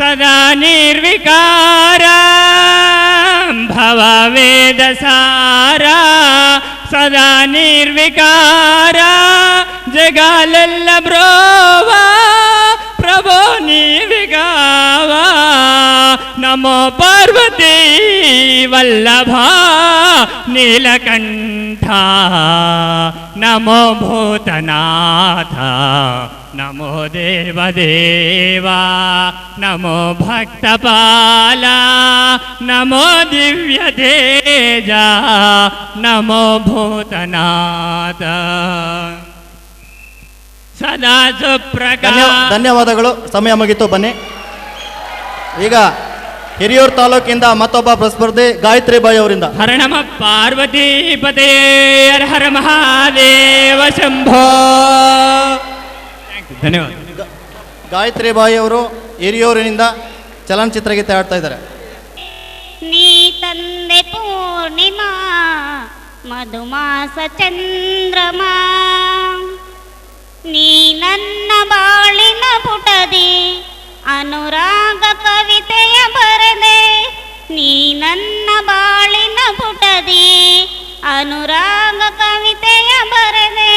ಸದಾ ನಿರ್ವಿಕಾರ ಭವ ವೇದ ಸಾರ ಸದಾ ನಿರ್ವಿಕಾರ ಜಗಾಲೆಲ್ಲ ಬ್ರೋವ ಪ್ರಭೋ ನೀವಿಗಾವ ನಮೋ ಪಾರ್ವತಿ ವಲ್ಲಭ ನೀಲಕಂಠ ನಮೋ ಭೂತನಾಥ ನಮೋ ದೇವದೇವ ನಮೋ ಭಕ್ತಪಾಲ ನಮೋ ದಿವ್ಯ ತೇಜ ನಮೋ ಭೂತನಾಥ. ಸದಾ ಧನ್ಯ ಸುಪ್ರಕಾಶ ಧನ್ಯವಾದಗಳು. ಸಮಯ ಮುಗಿತು ಬನ್ನಿ. ಈಗ ಹಿರಿಯೂರು ತಾಲೂಕಿಂದ ಮತ್ತೊಬ್ಬ ಪ್ರಸ್ಪರ್ಧಿ ಗಾಯತ್ರಿ ಬಾಯಿ ಅವರಿಂದ. ಹರ ನಮ ಪಾರ್ವತಿ ಪದೇ ಹರ ಹರ ಮಹಾದೇವ ಶಂಭೋ. ಧನ್ಯವಾದ. ಗಾಯತ್ರಿ ಬಾಯಿ ಅವರು ಹಿರಿಯೂರಿನಿಂದ ಚಲನಚಿತ್ರ ಗೀತೆ ಆಡ್ತಾ ಇದ್ದಾರೆ. ನೀ ತಂದೆ ಪೂರ್ಣಿಮಾ ಮಧುಮಾಸ ಚಂದ್ರಮಾ. ನೀ ನನ್ನ ಬಾಳಿನ ಪುಟದಿ ಅನುರಾಗ ಕವಿತೆಯ ಬರದೆ. ನೀ ನನ್ನ ಬಾಳಿನ ಪುಟದಿ ಅನುರಾಗ ಕವಿತೆಯ ಬರೆದೆ.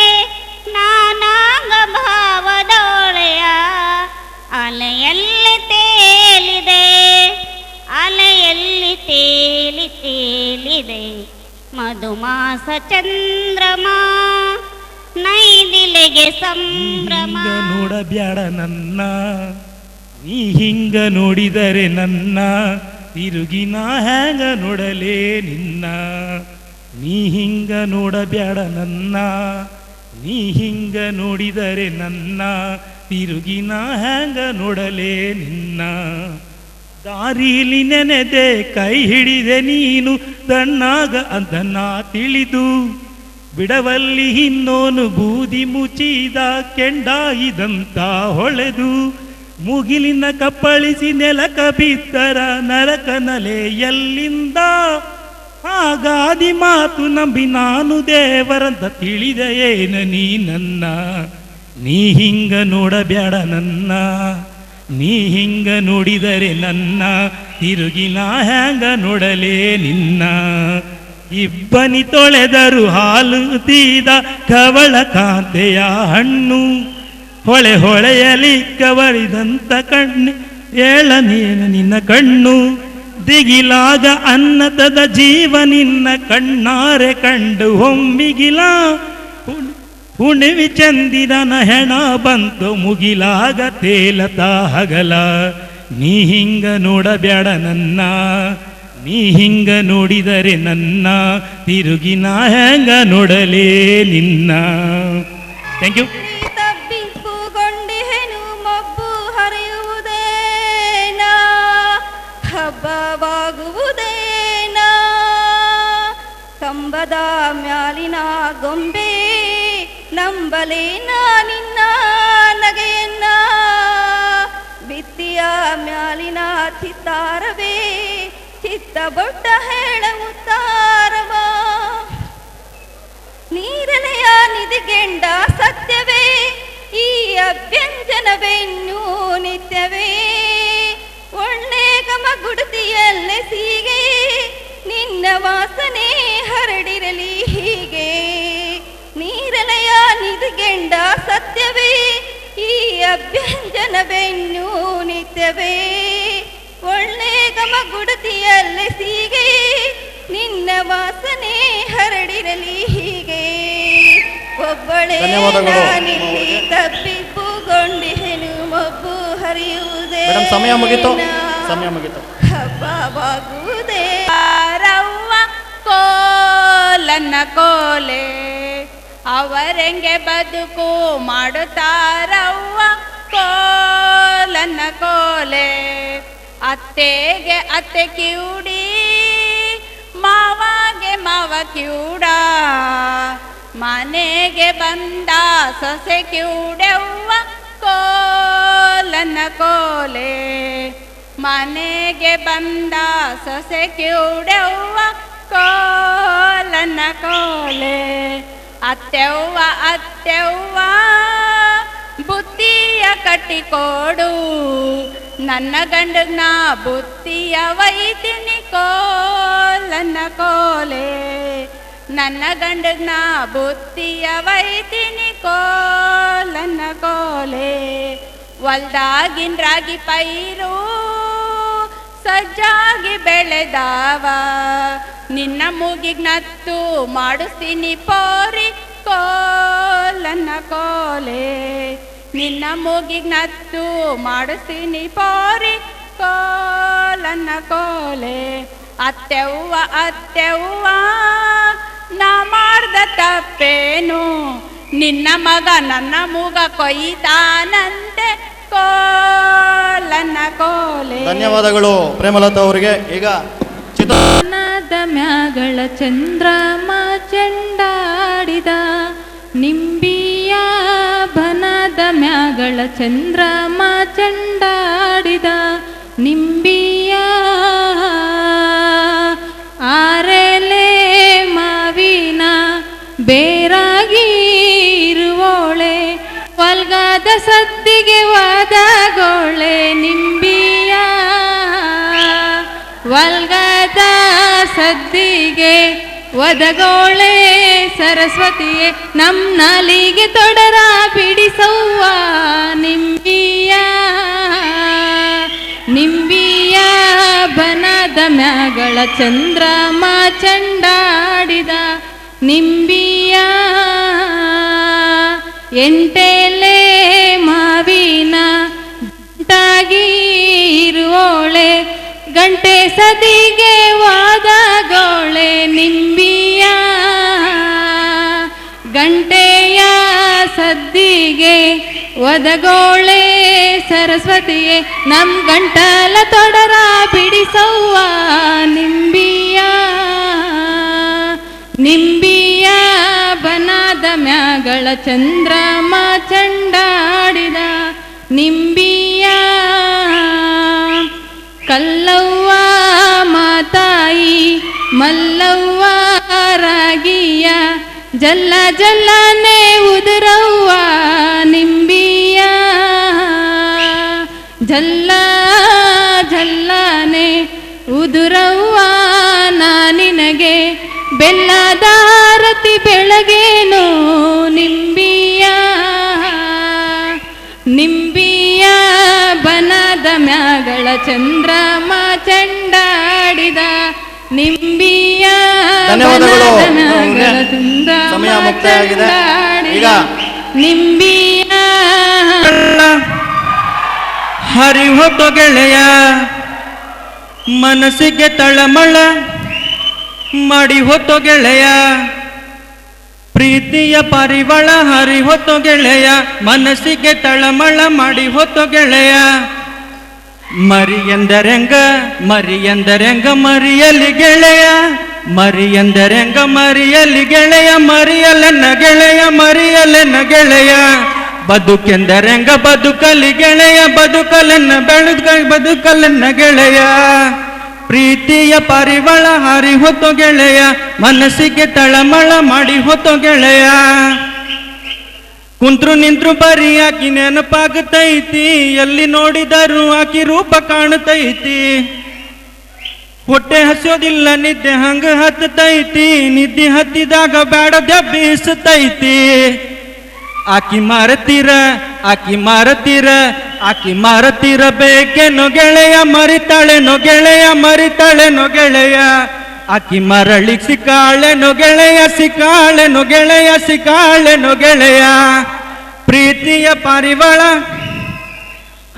ಮಧುಮಾಸ ಚಂದ್ರಮಾ ನೈದಿಲೆಗೆ ಸಂಭ್ರಮ. ನೋಡಬ್ಯಾಡ ನನ್ನ, ನೀ ಹಿಂಗ ನೋಡಿದರೆ ನನ್ನ, ತಿರುಗಿ ನಾ ಹ್ಯಾಂಗ ನೋಡಲೇ ನಿನ್ನ. ನೀ ಹಿಂಗ ನೋಡಬ್ಯಾಡ ನನ್ನ, ನೀ ಹಿಂಗ ನೋಡಿದರೆ ನನ್ನ, ತಿರುಗಿ ನಾ ಹ್ಯಾಂಗ ನೋಡಲೇ ನಿನ್ನ. ದಾರಿಲಿ ನೆನೆದೆ ಕೈ ಹಿಡಿದೆ ನೀನು, ತಣ್ಣಾಗ ಅದನ್ನ ತಿಳಿದು. ಬಿಡವಲ್ಲಿ ಇನ್ನೋನು ಬೂದಿ ಮುಚ್ಚಿದ ಕೆಂಡಾಯಿದಂತ ಹೊಳೆದು. ಮುಗಿಲಿನ ಕಪ್ಪಳಿಸಿ ನೆಲಕ ಬಿತ್ತರ ನರಕ ನಲೆ ಎಲ್ಲಿಂದ? ಹಾಗಾದಿ ಮಾತು ನಂಬಿ ನಾನು ದೇವರಂತ ತಿಳಿದ ಏನ ನೀ ನನ್ನ ನೀ ಹಿಂಗ ನೋಡಬ್ಯಾಡ ನನ್ನ. ನೀ ಹಿಂಗ ನೋಡಿದರೆ ನನ್ನ ತಿರುಗಿ ನಾ ಹ್ಯಾಂಗ ನೋಡಲೇ ನಿನ್ನ? ಇಬ್ಬನಿ ತೊಳೆದರು ಹಾಲು ತೀದ ಕವಳ ಕಾಂತೆಯ ಹಣ್ಣು. ಹೊಳೆ ಹೊಳೆಯಲಿ ಕವಳಿದಂತ ಕಣ್ಣು ಏಳನೇನು ನಿನ್ನ ಕಣ್ಣು. ದಿಗಿಲಾಗ ಅನ್ನತದ ಜೀವ ನಿನ್ನ ಕಣ್ಣಾರೆ ಕಂಡು ಹೊಮ್ಮಿಗಿಲ. ಹುಣ್- ಚಂದಿದನ ಹೆಣ ಬಂತು ಮುಗಿಲಾಗ ತೇಲತ ಹಗಲ. ನೀ ಹಿಂಗ ನೋಡಬೇಡ ನನ್ನ, ನೀ ಹಿಂಗ ನೋಡಿದರೆ ನನ್ನ, ತಿರುಗಿ ನಾ ಹೆಂಗ ನೋಡಲೇ ನಿನ್ನ. ಥ್ಯಾಂಕ್ ಯು ಕಂಬದ ಮ್ಯಾಲಿನ ಗೊಂಬೆ ನಂಬಲೇನ ನಿನ್ನ ನಗೆಯನ್ನ. ಬಿತ್ತಿಯ ಮ್ಯಾಲಿನ ಚಿತ್ತಾರವೇ, ಚಿತ್ತ ಬೊಟ್ಟ ಹೇಳವು ತಾರವ ನೀರನೆಯ ನಿಧಿಗೆಂಡ ಸತ್ಯವೇ, ಈ ಅಭ್ಯಂಜನವೆನ್ನು ನಿತ್ಯವೇ. ಒಳ್ಳೆ ಗಮ ಗುಡುತಿಯಲ್ಲೇ ಸೀಗೆ, ನಿನ್ನ ವಾಸನೆ ಹರಡಿರಲಿ ಹೀಗೆ. ನೀರಲೆಯ ನಿಧಿಗೆಂಡ ಸತ್ಯವೇ ಈ ಅಭ್ಯಂಜನವೆನ್ನು ನಿತ್ಯವೇ. ಒಳ್ಳೆ ಗಮ ಗುಡತಿಯಲ್ಲಿ ಸೀಗೆ ನಿನ್ನ ವಾಸನೆ ಹರಡಿರಲಿ ಹೀಗೆ. ಒಬ್ಬಳೇ. ನಾನಿಲ್ಲಿ ತಪ್ಪಿಪ್ಪುಗೊಂಡಿಹೆನು ಮಬ್ಬು ಹರಿಯುವುದೇ ಸಮಯ ಮುಗಿತು. ಸಮಯ ಮುಗಿತು. ಹಬ್ಬವಾಗುವುದೇ. ರವ್ವ ಕೋಲನ್ನ ಕೋಲೆ ಅವರೆಂಗೆ ಬದುಕು ಮಾಡುತ್ತಾರವ್ವ? ಕೋಲನ್ನ ಕೋಲೆ. ಅತ್ತೆಗೆ ಅತ್ತೆ ಕಿವುಡಿ, ಮಾವಾಗೆ ಮಾವ ಕಿವುಡ. ಮನೆಗೆ ಬಂದ ಸೊಸೆ ಕಿವುಡೆವ್ವ? ಕೋಲನ್ನ ಕೋಲೆ. ಮನೆಗೆ ಬಂದ ಸೊಸೆ ಕಿವುಡೆವ್ವ? ಕೋಲನ್ನ ಕೋಲೆ. ಅತ್ತೆವ್ವ ಅತ್ತೆವ್ವ ಬುದ್ಧಿಯ ಕಟ್ಟಿಕೊಡು ನನ್ನ ಗಂಡಗ್ ನಾ ಬುತ್ತಿಯ ವೈತಿನಿ ಕೋಲನ್ನ ಕೋಲೆ ನನ್ನ ಗಂಡಗ್ ನಾ ಬುತ್ತಿಯ ವೈತಿನಿ ಕೋಲನ್ನ ಕೋಲೆ ಹೊಲ್ದಾಗಿನ್ ರಾಗಿ ಪೈರು ಸಜ್ಜಾಗಿ ಬೆಳೆದಾವ. ನಿನ್ನ ಮೂಗಿಗ್ನತ್ತು ಮಾಡಿಸ್ತೀನಿ ಪೋರಿ ಕೋಲನ್ನ ಕೋಲೆ. ನಿನ್ನ ಮೂಗಿಗ್ನತ್ತು ಮಾಡಿಸ್ತೀನಿ ಪೋರಿ ಕೋಲನ್ನ ಕೋಲೆ. ಅತ್ತೆವ್ವ ಅತ್ತೆವ್ವ, ನಾ ಮಾಡ್ದ ತಪ್ಪೇನು? ನಿನ್ನ ಮಗ ನನ್ನ ಮೂಗ ಕೊಯ್ತಾನಂತೆ. ಕೋಲನ್ನ ಕೋಲೆ. ಧನ್ಯವಾದಗಳು ಪ್ರೇಮಲತಾ ಅವರಿಗೆ. ಈಗ ಚಿತ್ರ ಬನದ ಮ್ಯಾಗಳ ಚಂದ್ರಮ ಚೆಂಡಾಡಿದ ನಿಂಬಿಯ ಬನದ ಮ್ಯಾಗಳ ಚಂದ್ರಮ ಚೆಂಡಾಡಿದ ನಿಂಬಿಯ ಸದ್ದಿಗೆ ವಾದಗೋಳೆ ನಿಂಬಿಯ? ವಲ್ಗದ ಸದ್ದಿಗೆ ಒದಗೋಳೆ ಸರಸ್ವತಿಯೇ ನಮ್ಮ ನಾಲಿಗೆ ತೊಡರ ಬಿಡಿಸವ್ವ ನಿಂಬಿಯ? ನಿಂಬಿಯ ಬನದ ಮ್ಯಾಗಳ ಚಂದ್ರಮ ಚಂಡಾಡಿದ ನಿಂಬಿಯ? ಎಂಟೆಲೆ ಗಂಟೆ ಸದಿಗೆ ವಾದಗೋಳೆ ನಿಂಬಿಯ. ಗಂಟೆಯ ಸದ್ದಿಗೆ ಒದಗೋಳೆ ಸರಸ್ವತಿಯೇ, ನಮ್ ಗಂಟಲ ತೊಡರ ಬಿಡಿಸವ್ವ ನಿಂಬಿಯ. ನಿಂಬಿಯ ಬನಾದ ಮ್ಯಾಗಳ ಚಂದ್ರಮ ಚಂಡಾಡಿದ ನಿಂಬಿಯ. ಕಲ್ಲವ್ವ ಮಾತಾಯಿ, ಮಲ್ಲವ್ವ ರಾಗಿಯ, ಜಲ್ಲ ಜಲ್ಲನೆ ಉದುರವ್ವ ನಿಂಬಿಯ. ಜಲ್ಲ ಜಲ್ಲನೆ ಉದುರವ್ವ ನಾನಿನಗೆ ಬೆಲ್ಲದಾರತಿ ಬೆಳಗೇನು ನಿಂಬಿಯ ಮ್ಯಾಗಳ ಚಂದ್ರಮ ಚಂಡಾಡಿದ ನಿಂಬಿಯ ಸಮಯ ಮುಕ್ತಾಯ ಆಗಿದೆ. ಈಗ ನಿಂಬಿಯ ಹರಿ ಹೊಬ್ಬ ಗೆಳೆಯ ಮನಸ್ಸಿಗೆ ತಳಮಳ ಮಾಡಿ ಹೊತ್ತು ಗೆಳೆಯ ಪ್ರೀತಿಯ ಪರಿವಳ ಹರಿ ಹೊತ್ತು ಗೆಳೆಯ ಮನಸ್ಸಿಗೆ ತಳಮಳ ಮಾಡಿ ಹೊತ್ತು ಗೆಳೆಯ ಮರಿ ಎಂದರೆಂಗ ಮರಿ ಎಂದರೆಂಗ ಮರಿಯಲಿ ಗೆಳೆಯ ಮರಿ ಎಂದರೆಂಗ ಮರಿಯಲಿ ಗೆಳೆಯ ಮರಿಯಲೆನ್ನ ಗೆಳೆಯ ಮರಿಯಲೆನ್ನ ಗೆಳೆಯ. ಬದುಕೆಂದರೆಂಗ ಬದುಕಲಿ ಗೆಳೆಯ ಬದುಕಲೆನ್ನ ಬೆಳೆದ ಬದುಕಲೆನ್ನ ಗೆಳೆಯ. ಪ್ರೀತಿಯ ಪರಿವಳ ಹರಿ ಹೊತ್ತು ಗೆಳೆಯ, ಮನಸ್ಸಿಗೆ ತಳಮಳ ಮಾಡಿ ಹೊತ್ತು ಗೆಳೆಯ. ಕುಂತ್ರು ನಿಂತ್ರು ಬರೀ ಆಕಿ ನೆನಪಾಗತೈತಿ ಎಲ್ಲಿ ನೋಡಿದರೂ ಆಕಿ ರೂಪ ಕಾಣತೈತಿ ಹೊಟ್ಟೆ ಹಸೋದಿಲ್ಲ ನಿದ್ದೆ ಹಂಗ ಹತ್ತೈತಿ ನಿದ್ದೆ ಹತ್ತಿದಾಗ ಬೇಡ ಬೀಸತೈತಿ ಆಕಿ ಮಾರತೀರ ಆಕಿ ಮಾರತೀರ ಆಕಿ ಮಾರತೀರ ಬೇಕೆ ಗೆಳೆಯ ಮರಿತಾಳೆ ಗೆಳೆಯ ಮರಿತಾಳೆ ಗೆಳೆಯ. ಆಕಿ ಮರಳಿ ಸಿಕ್ಕಾಳೆನೋ ಗೆಳೆಯ ಸಿಕ್ಕಾಳೆನೋ ಗೆಳೆಯ ಸಿಕ್ಕಾಳೆನೋ ಗೆಳೆಯ? ಪ್ರೀತಿಯ ಪಾರಿವಾಳ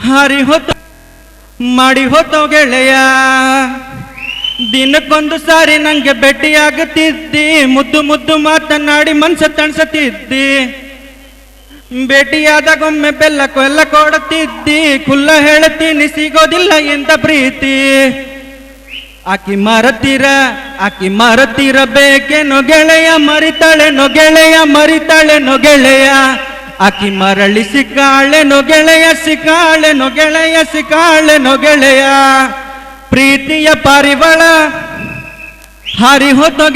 ಹಾರಿ ಹೊತ್ತು ಮಾಡಿ ಹೊತ್ತೋ ಗೆಳೆಯ. ದಿನಕ್ಕೊಂದು ಸಾರಿ ನಂಗೆ ಭೇಟಿಯಾಗುತ್ತಿದ್ದಿ, ಮುದ್ದು ಮುದ್ದು ಮಾತನಾಡಿ ಮನ್ಸ ತಣಿಸುತ್ತಿದ್ದಿ. ಭೇಟಿಯಾದಾಗೊಮ್ಮೆ ಬೆಲ್ಲ ಕೊಲ್ಲ ಕೊಡುತ್ತಿದ್ದಿ ಕುಲ್ಲ ಹೇಳುತ್ತೀನಿ, ಸಿಗೋದಿಲ್ಲ ಎಂತ ಪ್ರೀತಿ. ಆಕಿ ಮರತೀರ ಆಕಿ ಮರತೀರ ಬೇಕೆ ಗೆಳೆಯ ಮರಿತಳೆನು ಗೆಳೆಯ ಮರಿತಳೆನು ಗೆಳೆಯ. ಆಕಿ ಮರಳಿ ಸಿಕ್ಕಾಳೆನು ಗೆಳೆಯ ಸಿಕ್ಕಾಳೆನು ಗೆಳೆಯ ಸಿಕ್ಕಾಳೆನು ಗೆಳೆಯ. ಪ್ರೀತಿಯ ಪಾರಿವಾಳ, ಹಾರಿ ಹೋತೋ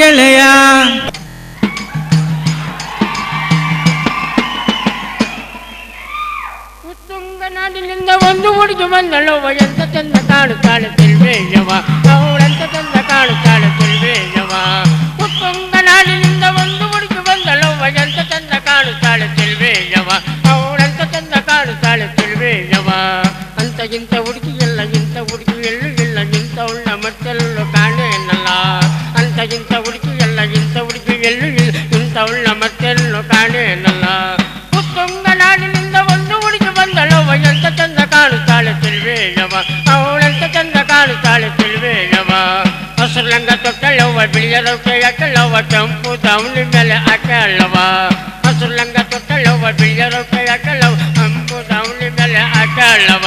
ನಾಡಿನಿಂದ ಒಂದು ಹುಡುಗಿ ಬಂದಳವ ಎಂತ ಚಂದ ಕಾಣುತ್ತಾಳೆ ತಿಳ್ಬೇಯವ ಅವಳೆಂತ ಚಂದ ಕಾಣುತ್ತಾಳೆ ತಿಳ್ಬೇಯವ ಉತ್ತುಂಗ ನಾಡಿನಿಂದ ಒಂದು ಹುಡುಗಿ ಬಂದಳವ ಎಂತ ಚಂದ ಕಾಣುತ್ತಾಳೆ ತಿಳ್ಬೇಯವ ಅವಳೆಂತ ಚಂದ ಕಾಣುತ್ತಾಳೆ ತಿಳ್ಬೇಯವ ಅಂತ ಇಂಥ ಹುಡುಗಿ ಎಲ್ಲ ಇಂಥ ಹುಡುಗಿ ಎಲ್ಲೂ ಇಲ್ಲ ಇಂಥವಳ ಮತ್ತೆಲ್ಲೂ ಕಾಣೇನಲ್ಲ ಅಂತ ಇಂಥ ಹಸಿರು ಲಂಗ ತೊಟ್ಟಳವ ಬಿಳಿಯ ರೌಕೆ ಹಾಕಳವ ಕೆಂಪು ದಾವಣಿ ಮೇಲೆ ಹಾಕಳವ ಹಸಿರು ಲಂಗ ತೊಟ್ಟಳವ ಬಿಳಿಯ ರೌಕೆ ಹಾಕಳವ ಕೆಂಪು ದಾವಣಿ ಮೇಲೆ ಹಾಕಳವ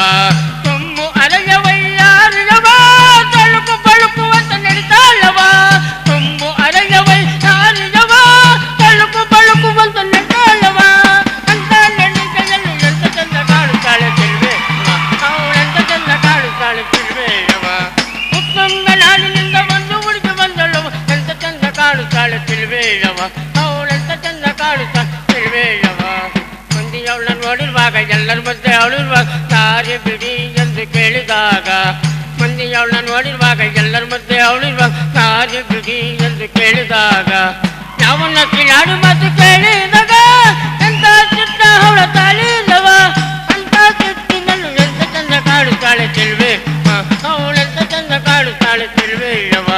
ಸಾರಿ ಬಿಡಿ ಎಂದು ಕೇಳಿದಾಗ ಯಾವನ್ನ ಕಿಲಾಡು ಮಾತು ಕೇಳಿದಾಗ ಎಂತ ಚಿತ್ತ ಅವಳ ತಾಳಿದವ ಅಂತ ಚಿತ್ತಿನಲ್ಲೂ ಎಂತ ಚಂದ ಕಾಡುತ್ತಾಳೆ ತಿಳ್ವೆ ಅವಳೆಂತ ಚಂದ ಕಾಡುತ್ತಾಳೆ ತಿಳ್ವೆಯವ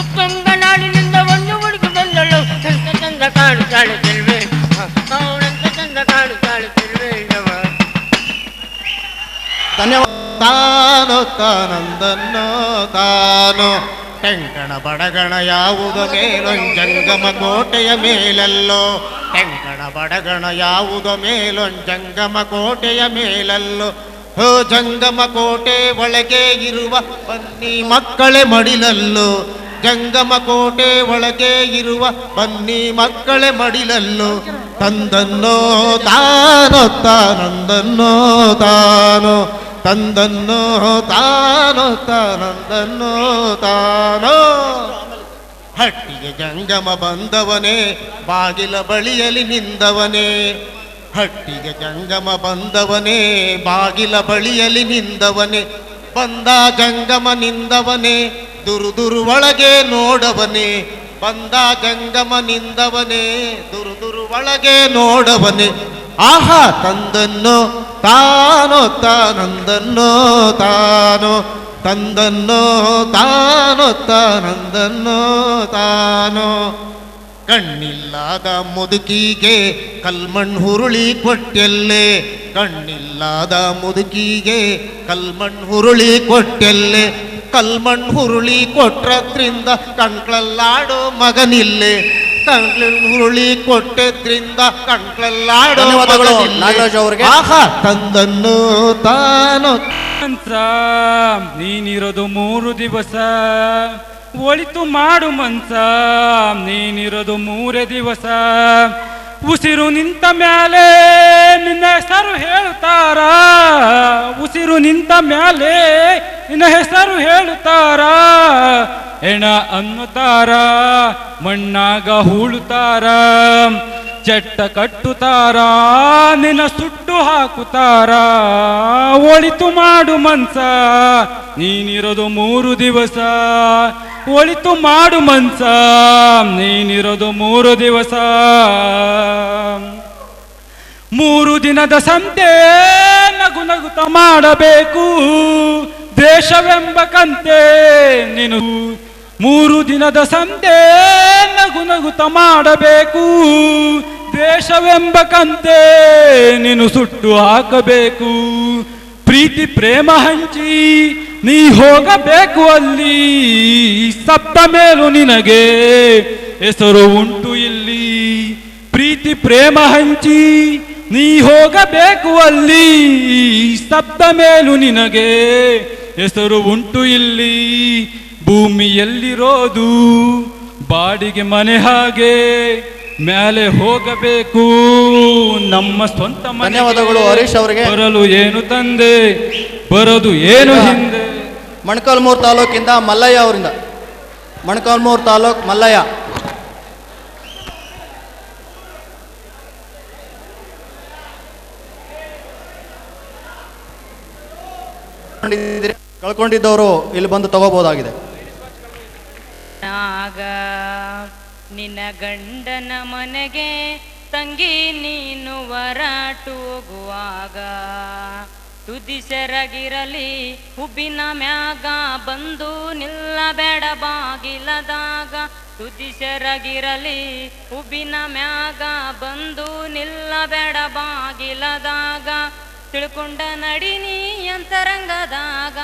ಉತ್ತುಂಗ ನಾಡಿನಿಂದ ಒಂದು ಹುಡುಗಿ ಬಂದಳು ಎಂತ ಚಂದ ಕಾಡುತ್ತಾಳೆ ತಿಳ್ವೆ ಅವಳೆಂತ ಚಂದ ಕಾಡುತ್ತಾಳೆ ತಿಳ್ವೆಯವ ಧನ್ಯವಾದ ತಾನು ತಾನಂದನ್ನೋ ತಾನು ಟೆಂಕಣ ಬಡಗಣ ಯಾವುದೋ ಮೇಲೊಂಜಂಗಮ ಕೋಟೆಯ ಮೇಲಲ್ಲೋ? ಟೆಂಕಣ ಬಡಗಣ ಯಾವುದೋ ಮೇಲೊಂಜಂಗಮ ಕೋಟೆಯ ಮೇಲಲ್ಲೋ? ಹೋ, ಜಂಗಮ ಕೋಟೆ ಒಳಗೆ ಇರುವ ಬನ್ನಿ ಮಕ್ಕಳೇ ಮಡಿಲಲ್ಲೋ? ಜಂಗಮ ಕೋಟೆ ಒಳಗೆ ಇರುವ ಬನ್ನಿ ಮಕ್ಕಳೇ ಮಡಿಲಲ್ಲೋ? ತಂದನ್ನೋ, ತಾನೋ, ತಾನಂದನ್ನೋ, ತಾನೋ? ತಂದನ್ನೋ ತಾನು ತಂದನ್ನು ತಾನೋ. ಹಟ್ಟಿಗೆ ಜಂಗಮ ಬಂದವನೇ, ಬಾಗಿಲ ಬಳಿಯಲಿ ನಿಂದವನೇ. ಹಟ್ಟಿಗೆ ಜಂಗಮ ಬಂದವನೇ, ಬಾಗಿಲ ಬಳಿಯಲಿ ನಿಂದವನೇ. ಬಂದ ಜಂಗಮ ನಿಂದವನೇ, ದುರುದುರು ದುರು ಒಳಗೆ ನೋಡವನೇ. ಬಂದ ಜಂಗಮ ನಿಂದವನೇ, ದುರುದುರು ದುರು ಒಳಗೆ ನೋಡವನೇ. ಆಹಾ, ತಂದನ್ನು, ತಾನೋ, ತಾನಂದನ್ನು, ತಾನು, ತಂದನ್ನು, ತಾನು, ತಾನಂದನ್ನು, ತಾನು. ಕಣ್ಣಿಲ್ಲದ ಮುದುಕಿಗೆ ಕಲ್ಮಣ್ ಹುರುಳಿ ಕೊಟ್ಟೆಲ್ಲೆ. ಕಣ್ಣಿಲ್ಲದ ಮುದುಕಿಗೆ ಕಲ್ಮಣ್ ಹುರುಳಿ ಕೊಟ್ಟೆಲ್ಲೆ. ಕಲ್ಮಣ್ ಹುರುಳಿ ಕೊಟ್ರದ್ರಿಂದ ಕಣ್ಗಳಲ್ಲಾಡೋ ಮಗನಿಲ್ಲೆ. ಹುರುಳಿ ಕೊಟ್ಟದ್ರಿಂದ ಕಣ್ಗಳಲ್ಲಾಡೋ ಧನ್ಯವಾದಗಳು. ನಾಗರಾಜ್ ಅವ್ರಿಗೆ. ಆಹಾ ತಂದನ್ನು ತಾನು ಮಂತ್ರ ನೀನಿರೋದು ಮೂರು ದಿವಸ ಒಳಿತು ಮಾಡು ಮನ್ಸ ನೀನಿರೋದು ಮೂರೇ ದಿವಸ ಉಸಿರು ನಿಂತ ಮ್ಯಾಲೆ ನಿನ್ನ ಹೆಸರು ಹೇಳುತ್ತಾರ? ಉಸಿರು ನಿಂತ ಮ್ಯಾಲೆ ನಿನ್ನ ಹೆಸರು ಹೇಳುತ್ತಾರ? ಹೆಣ ಅನ್ನುತ್ತಾರ? ಮಣ್ಣಾಗ ಹೂಳುತ್ತಾರ? ಚಟ್ಟ ಕಟ್ಟುತ್ತಾರ ನಿನ್ನ ಸುಟ್ಟು ಹಾಕುತ್ತಾರ ಒಳಿತು ಮಾಡು ಮನ್ಸ, ನೀನಿರೋದು ಮೂರು ದಿವಸ. ಒಳಿತು ಮಾಡು ಮನ್ಸ, ನೀನಿರೋದು ಮೂರು ದಿವಸ. ಮೂರು ದಿನದ ಸಂತೆ ನಗು ನಗುತ ಮಾಡಬೇಕು. ದೇಶವೆಂಬ ಕಂತೆ ನೀನು. ಮೂರು ದಿನದ ಸಂತೆ ನಗು ನಗುತ ಮಾಡಬೇಕು. ದೇಶವೆಂಬ ಕಂತೆ ನೀನು ಸುಟ್ಟು ಹಾಕಬೇಕು. ಪ್ರೀತಿ ಪ್ರೇಮ ಹಂಚಿ ನೀ ಹೋಗಬೇಕು ಅಲ್ಲಿ. ಸಪ್ತ ಮೇಲೂ ನಿನಗೆ ಹೆಸರು ಉಂಟು ಇಲ್ಲಿ. ಪ್ರೀತಿ ಪ್ರೇಮ ಹಂಚಿ ನೀ ಹೋಗಬೇಕು ಅಲ್ಲಿ. ಸಪ್ತ ಮೇಲೂ ನಿನಗೆ ಹೆಸರು ಉಂಟು ಇಲ್ಲಿ. ಭೂಮಿಯಲ್ಲಿರೋದು ಬಾಡಿಗೆ ಮನೆ ಹಾಗೆ. ಮೇಲೆ ಹೋಗಬೇಕು. ನಮ್ಮ ಸ್ವಂತ ಧನ್ಯವಾದಗಳು ಹರೀಶ್ ಅವರಿಗೆ. ಬರಲು ಏನು ತಂದೆ? ಬರೋದು ಏನು ಹಿಂದೆ? ಮಣಕಲ್ಮೂರ್ ತಾಲೂಕಿಂದ ಮಲ್ಲಯ್ಯ ಅವರಿಂದ. ಮಣಕಲ್ಮೂರ್ ತಾಲೂಕ್ ಮಲ್ಲಯ್ಯ. ಕಳ್ಕೊಂಡಿದ್ದವರು ಇಲ್ಲಿ ಬಂದು ತಗೋಬಹುದಾಗಿದೆ ನಾಗ ನಿನ್ನ ಗಂಡನ ಮನೆಗೆ ತಂಗಿ ನೀನು ವರಾಟು ಹೋಗುವಾಗ ತುದಿಸೆರಗಿರಲಿ ಹುಬ್ಬಿನ ಮ್ಯಾಗ ಬಂದು ನಿಲ್ಲಬೇಡ ಬಾಗಿಲದಾಗ. ತುದಿಸೆರಗಿರಲಿ ಹುಬ್ಬಿನ ಮ್ಯಾಗ ಬಂದು ನಿಲ್ಲಬೇಡ ಬಾಗಿಲದಾಗ. ತಿಳ್ಕೊಂಡ ನಡಿನಿ ಅಂತರಂಗದಾಗ,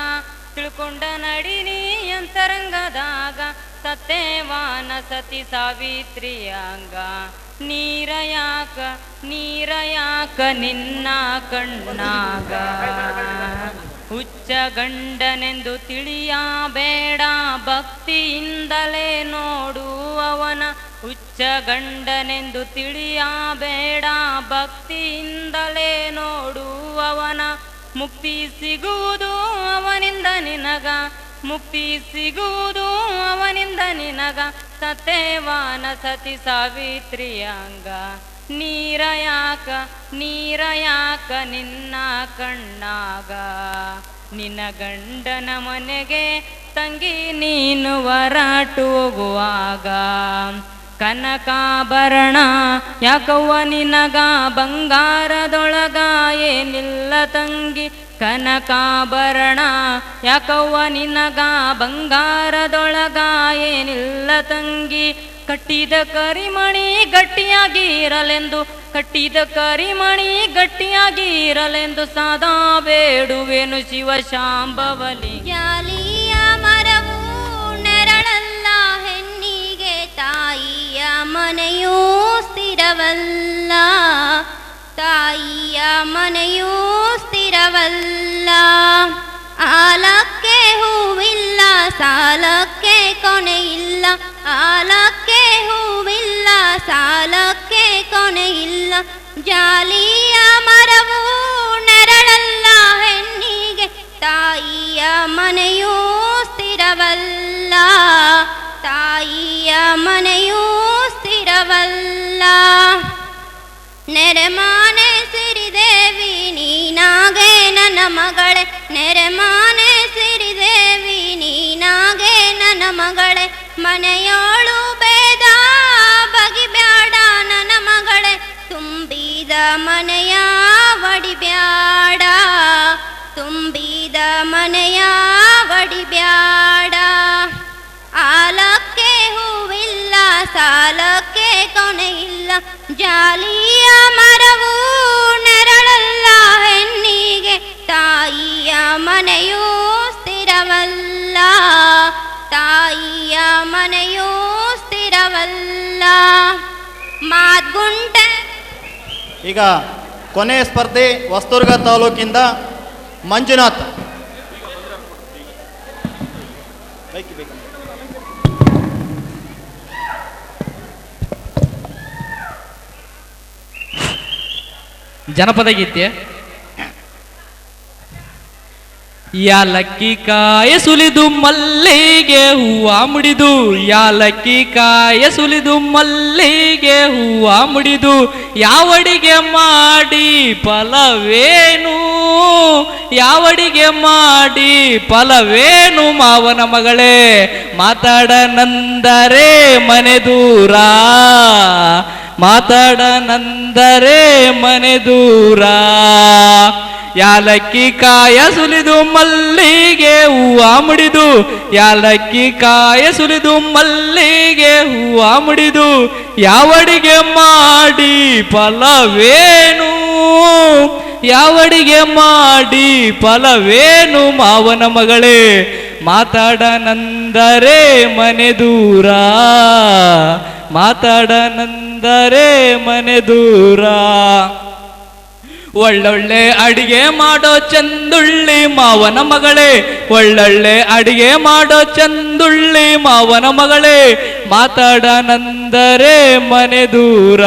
ತಿಳ್ಕೊಂಡ ನಡಿನಿ ಅಂತರಂಗದಾಗ. ಸತ್ಯವಾನ ಸತಿ ಸಾವಿತ್ರಿಯಾಂಗ. ನೀರಯಾಕ ನೀರಯಾಕ ನೀರ ಯಾಕ ನಿನ್ನ ಕಣ್ಣಾಗ. ಹುಚ್ಚ ಗಂಡನೆಂದು ತಿಳಿಯಬೇಡ ಭಕ್ತಿಯಿಂದಲೇ ನೋಡು ಅವನ ಹುಚ್ಚ ಗಂಡನೆಂದು ತಿಳಿಯಬೇಡ ಭಕ್ತಿಯಿಂದಲೇ ನೋಡು ಅವನ ಮುಕ್ತಿ ಸಿಗುವುದು ಅವನಿಂದ ನಿನಗ. ಮುಕ್ತಿ ಸಿಗುವುದು ಅವನಿಂದ ನಿನಗ. ಸತೇವಾನ ಸತಿ ಸಾವಿತ್ರಿಯಾಂಗ. ನೀರಯಾಕ ನೀರಯಾಕ ನೀರ ಯಾಕ ನಿನ್ನ ಕಣ್ಣಾಗ. ನಿನ್ನ ಗಂಡನ ಮನೆಗೆ ತಂಗಿ ನೀನು ಹೋಗುವಾಗ ಕನಕಾಭರಣ ಯಾಕವ್ವ ನಿನಗ ಬಂಗಾರದೊಳಗ ಏನಿಲ್ಲ ತಂಗಿ. ಕನಕಾಭರಣ, ಯಾಕವ್ವ ನಿನಗ ಬಂಗಾರದೊಳಗ ಏನಿಲ್ಲ ತಂಗಿ? ಕಟ್ಟಿದ ಕರಿಮಣಿ ಗಟ್ಟಿಯಾಗಿರಲೆಂದು, ಕಟ್ಟಿದ ಕರಿಮಣಿ ಗಟ್ಟಿಯಾಗಿರಲೆಂದು ಸದಾ ಬೇಡುವೆನು ಶಿವ ಶಾಂಬವಲಿ. ಜಾಲಿಯ ಮರವು ನೆರಳಲ್ಲ, ಹೆಣ್ಣಿಗೆ ತಾಯಿಯ ಮನೆಯೂ ಸ್ಥಿರವಲ್ಲ. ತಾಯಿಯ ಮನೆಯೂ ಸ್ಥಿರವಲ್ಲ ಆಲಕ್ಕೆ ಹೂವಿಲ್ಲ, ಸಾಲಕ್ಕೆ ಕೊನೆಯಿಲ್ಲ. ಆಲಕ್ಕೆ ಹೂವಿಲ್ಲ, ಸಾಲಕ್ಕೆ ಕೊನೆಯಿಲ್ಲ. ಜಾಲಿಯ ಮರವು ನೆರಳಲ್ಲ, ಹೆಣ್ಣಿಗೆ ತಾಯಿಯ ಮನೆಯೂ ಸ್ಥಿರವಲ್ಲ. ತಾಯಿಯ ಮನೆಯೂ ಸ್ಥಿರವಲ್ಲ. ನೆರೆಮಾನೆ ಸಿರಿದೇವಿ, ನೀನಾಗೆ ನನ್ನ ಮಗಳೇ. ನೆರೆಮಾನೆ ಸಿರಿದೇವಿ, ನೀನಾಗೆ ನನ್ನ ಮಗಳೇ. ಮನೆಯೋಳು ಬೇದ ಬಗಿಬ್ಯಾಡ ನನ್ನ ಮಗಳೇ. ತುಂಬಿದ ಮನೆಯ ಒಡಿಬ್ಯಾಡ ತುಂಬಿದ ಮನೆಯ ಒಡಿಬ್ಯಾಡ ಸಾಲಕ್ಕೆ ಕೊನೆಯಿಲ್ಲ ಜಾಲಿಯ ಮರವು ನೆರಳಲ್ಲ. ಹೆಣ್ಣಿಗೆ ತಾಯಿಯ ಮನೆಯೂ ಸ್ಥಿರವಲ್ಲ. ತಾಯಿಯ ಮನೆಯೂ ಸ್ಥಿರವಲ್ಲ. ಮಾದ್ಗುಂಟೆ. ಈಗ ಕೊನೆಯ ಸ್ಪರ್ಧೆ ಹೊಸದುರ್ಗ ತಾಲೂಕಿಂದ ಮಂಜುನಾಥ್. ಜನಪದ ಗೀತೆ. ಯಾಲಕ್ಕಿ ಕಾಯ ಸುಲಿದು ಮಲ್ಲಿಗೆ ಹೂವ ಮುಡಿದು ಯಾಲಕ್ಕಿ ಕಾಯ ಸುಲಿದು ಮಲ್ಲಿಗೆ ಹೂವ ಮುಡಿದು ಯಾವಡಿಗೆ ಮಾಡಿ ಫಲವೇನು? ಯಾವಡಿಗೆ ಮಾಡಿ ಫಲವೇನು ಮಾವನ ಮಗಳೇ? ಮಾತಾಡನಂದರೆ ಮನೆ ದೂರ. ಮಾತಾಡನಂದರೆ ಮನೆ ದೂರ. ಯಾಲಕ್ಕಿ ಕಾಯ ಸುಲಿದು ಮಲ್ಲಿಗೆ ಹೂವ ಮುಡಿದು. ಯಾಲಕ್ಕಿ ಕಾಯ ಸುಲಿದು ಮಲ್ಲಿಗೆ ಹೂವ ಮುಡಿದು. ಯಾವಡಿಗೆ ಮಾಡಿ ಫಲವೇನು? ಯಾವಡಿಗೆ ಮಾಡಿ ಫಲವೇನು ಮಾವನ ಮಗಳೇ? ಮಾತಾಡನಂದರೆ ಮನೆ ದೂರ. ಮಾತಾಡನಂದರೆ ಮನೆ ದೂರ. ಒಳ್ಳೊಳ್ಳೆ ಅಡಿಗೆ ಮಾಡೋ ಚಂದುಳ್ಳಿ ಮಾವನ ಮಗಳೇ, ಒಳ್ಳೊಳ್ಳೆ ಅಡಿಗೆ ಮಾಡೋ ಚಂದುಳ್ಳಿ ಮಾವನ ಮಗಳೇ, ಮಾತಾಡನಂದರೆ ಮನೆ ದೂರ.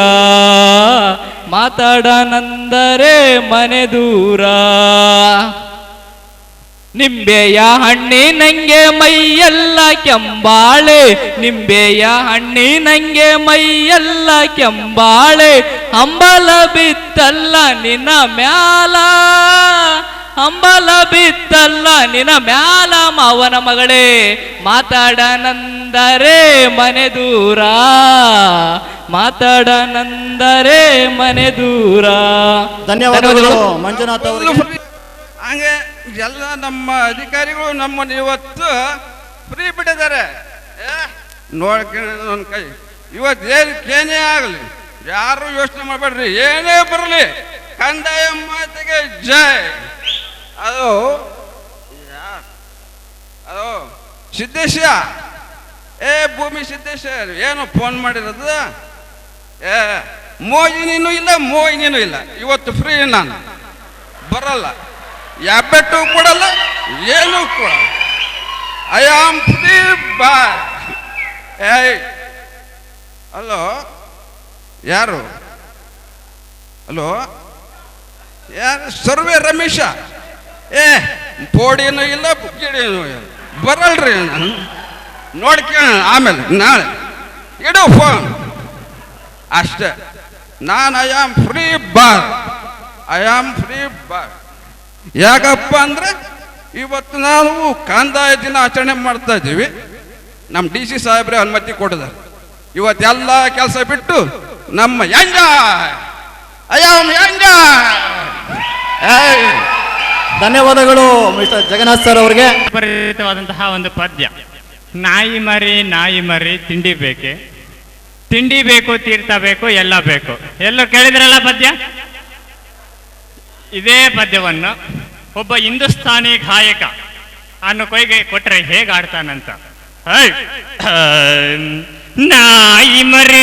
ಮಾತಾಡನಂದರೆ ಮನೆ ದೂರ. ನಿಂಬೆಯ ಹಣ್ಣಿನಂಗೆ ಮೈಯೆಲ್ಲ ಕೆಂಬಾಳೆ. ನಿಂಬೆಯ ಹಣ್ಣಿನಂಗೆ ಮೈಯೆಲ್ಲ ಕೆಂಬಾಳೆ. ಅಂಬಲ ಬಿತ್ತಲ್ಲ ನಿನ್ನ ಮ್ಯಾಲ. ಅಂಬಲ ಬಿತ್ತಲ್ಲ ನಿನ್ನ ಮ್ಯಾಲ ಮಾವನ ಮಗಳೇ. ಮಾತಾಡನಂದರೆ ಮನೆ ದೂರ. ಮಾತಾಡನಂದರೆ ಮನೆ ದೂರ. ಧನ್ಯವಾದಗಳು. ಮಂಜುನಾಥ್ ಅವರಿಗೆ. ಹಂಗೆ ಎಲ್ಲ ನಮ್ಮ ಅಧಿಕಾರಿಗಳು ನಮ್ಮನ್ನು ಇವತ್ತು ಫ್ರೀ ಬಿಟ್ಟಿದ್ದಾರೆ. ನೋಡ್ಕೊಂಡು ನನ್ನ ಕೈ. ಇವತ್ತು ಏನು ಆಗಲಿ. ಯಾರು ಯೋಚನೆ ಮಾಡಬೇಡ್ರಿ. ಏನೇ ಬರಲಿ. ಕಂದಾಯ ಮಾತಿಗೆ ಜೈ. ಅದು ಅದು ಸಿದ್ದೇಶ ಏ, ಭೂಮಿ ಸಿದ್ದೇಶ ಏನು ಫೋನ್ ಮಾಡಿರೋದು? ಏ ಮೋಜಿನೂ ಇಲ್ಲ, ಮೋಹಿನಿನೂ ಇಲ್ಲ. ಇವತ್ತು ಫ್ರೀ ನಾನು. ಬರಲ್ಲ. ಯಾಬೆಟ್ಟು ಕೊಡಲ್ಲ, ಏನೂ ಕೊಡಲ್ಲ. ಐ ಆಮ್ ಫ್ರೀ ಬಾಯ್ ಏಯ್ ಹಲೋ ಯಾರು? ಹಲೋ ಯಾರು? ಸರ್ವೆ ರಮೇಶ. ಏ ಪೋಡಿನೂ ಇಲ್ಲ ಬುಕ್ಕಿಡಿನೂ ಇಲ್ಲ. ಬರಲ್ರಿ ನಾನು ನೋಡ್ಕೊ ಆಮೇಲೆ, ನಾಳೆ. ಇಡೋ ಫೋನ್ ಅಷ್ಟೇ. ನಾನು I am free bar I am free bar ಯಾಕಪ್ಪ ಅಂದ್ರೆ ಇವತ್ತು ನಾವು ಕಂದಾಯ ದಿನ ಆಚರಣೆ ಮಾಡ್ತಾ ಇದ್ದೀವಿ. ನಮ್ಮ ಡಿ ಸಿ ಸಾಹೇಬ್ರೆ ಅನುಮತಿ ಕೊಟ್ಟಿದ್ದಾರೆ. ಇವತ್ತೆಲ್ಲ ಕೆಲಸ ಬಿಟ್ಟು ನಮ್ಮ ಯಂಗ ಅಯ್ಯೋ ಯನ್ಯ ಎಂಜಾಯ್ ಧನ್ಯವಾದಗಳು ಮಿಸ್ಟರ್ ಜಗನ್ನಾಥ್ ಸರ್ ಅವರಿಗೆ. ವಿಪರೀತವಾದಂತಹ ಒಂದು ಪದ್ಯ. ನಾಯಿ ಮರಿ ನಾಯಿ ಮರಿ ತಿಂಡಿ ಬೇಕೆ? ತಿಂಡಿ ಬೇಕು ತೀರ್ಥ ಬೇಕು ಎಲ್ಲ ಬೇಕು? ಎಲ್ಲ ಕೇಳಿದ್ರಲ್ಲ ಪದ್ಯ? ಇದೇ ಪದ್ಯವನ್ನು ಒಬ್ಬ ಹಿಂದೂಸ್ತಾನಿ ಗಾಯಕ ಅನ್ನು ಕೊಯ್ಗೆ ಕೊಟ್ರೆ ಹೇಗೆ ಆಡ್ತಾನಂತ! ನಾಯಿ ಮರಿ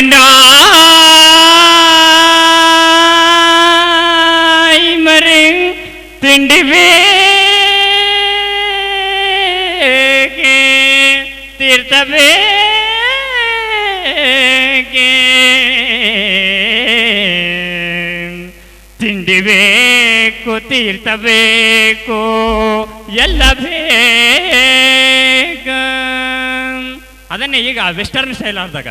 ಬೇಕು ತೀರ್ಥ ಬೇಕು ಎಲ್ಲ ಬೇಗ. ಅದನ್ನೇ ಈಗ ವೆಸ್ಟರ್ನ್ ಸ್ಟೈಲ್ ಆದಾಗ.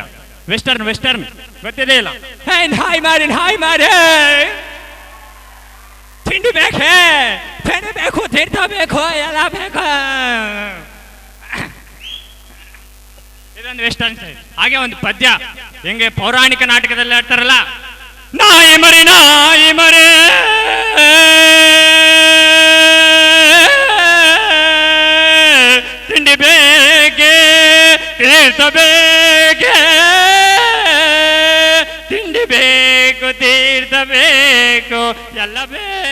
ವೆಸ್ಟರ್ನ್ ವೆಸ್ಟರ್ನ್ ಗೊತ್ತಿದೆ ಇಲ್ಲ? ಹಾಯ್ ಮಾರಿ ಹಾಯ್ ಮಾರಿ ತಿಂಡಿ ಬೇಕೇ? ತಿಂಡಿ ಬೇಕು, ತೀರ್ಥ ಬೇಕು, ಎಲ್ಲ ಬೇಕು. ಇದೊಂದು ವೆಸ್ಟರ್ನ್ ಸ್ಟೈಲ್ ಹಾಗೆ ಒಂದು ಪದ್ಯ. ಹೆಂಗೆ ಪೌರಾಣಿಕ ನಾಟಕದಲ್ಲಿ ಆಡ್ತಾರಲ್ಲ ನಾಯಿ ಮರಿ ನಾಯಿ ಮರಿ. ತಿಂಡಿ ಬೇಕೆ ತೀರ್ಥ ಬೇಕೆ ತಿಂಡಿ ಬೇಕು ತೀರ್ಥ ಬೇಕು ಎಲ್ಲ ಬೇಕು.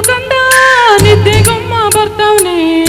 కంట నిద్దె గుమ్మ భర్తవునే.